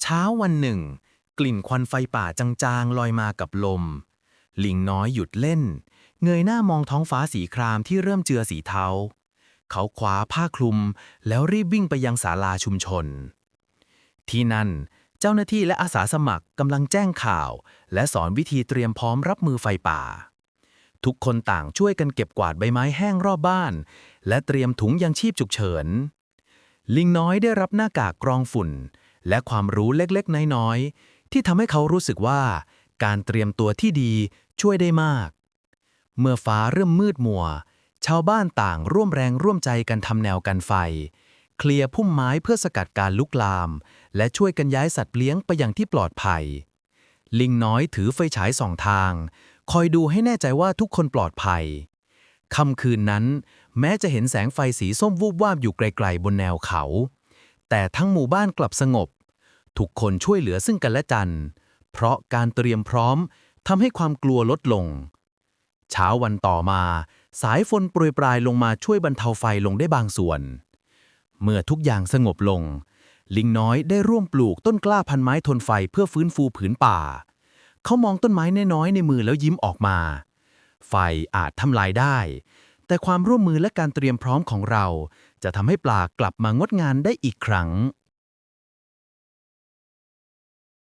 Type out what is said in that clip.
เช้าวันหนึ่ง กลิ่นควันไฟป่าจางๆ ลอยมากับลม ลิงน้อยหยุดเล่น เงยหน้ามองท้องฟ้าสีครามที่เริ่มเจือสีเทา เขาคว้าผ้าคลุม แล้วรีบวิ่งไปยังศาลาชุมชน ที่นั่นเจ้าหน้าที่และอาสาสมัครกำลังแจ้งข่าว และสอนวิธีเตรียมพร้อมรับมือไฟป่า ทุกคนต่างช่วยกันเก็บกวาดใบไม้แห้งรอบบ้าน และเตรียมถุงยังชีพฉุกเฉิน ลิงน้อยได้รับหน้ากากกรองฝุ่น และความรู้เล็กๆ น้อยๆ ที่ทำให้เขารู้สึกว่า การเตรียมตัวที่ดีช่วยได้มาก เมื่อฟ้าเริ่มมืดมัว ชาวบ้านต่างร่วมแรงร่วมใจกันทำแนวกันไฟ เคลียร์พุ่มไม้เพื่อสกัดการลุกลาม และช่วยกันย้ายสัตว์เลี้ยงไปยังที่ปลอดภัย ลิงน้อยถือไฟฉายสองทาง คอยดูให้แน่ใจว่าทุกคนปลอดภัยค่ำคืนนั้น แม้จะเห็นแสงไฟสีส้มวูบวาบอยู่ไกลๆบนแนวเขา แต่ทั้งหมู่บ้านกลับสงบ ทุกคนช่วยเหลือซึ่งกันและกัน เพราะการเตรียมพร้อมทำให้ความกลัวลดลง เช้าวันต่อมา สายฝนโปรยปลายลงมาช่วยบรรเทาไฟลงได้บางส่วน เมื่อทุกอย่างสงบลง ลิงน้อยได้ร่วมปลูกต้นกล้าพันไม้ทนไฟเพื่อฟื้นฟูผืนป่า เขามองต้นไม้น้อยในมือแล้วยิ้มออกมา ไฟอาจทำลายได้ แต่ความร่วมมือและการเตรียมพร้อมของเรา จะทำให้ปลากลับมางดงานได้อีกครั้ง